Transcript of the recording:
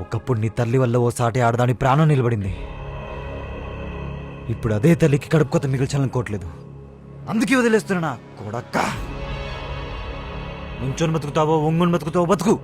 ఒకప్పుడు నీ తల్లి వల్ల ఓ సాటి ఆడదాని ప్రాణం నిలబడింది. ఇప్పుడు అదే తల్లికి కడుపు కొత్త మిగిల్చాలనుకోవట్లేదు అందుకే వదిలేస్తున్నా కొడక్క నుంచొని బతుకుతావో ఒంగుని బతుకుతావో బతుకు.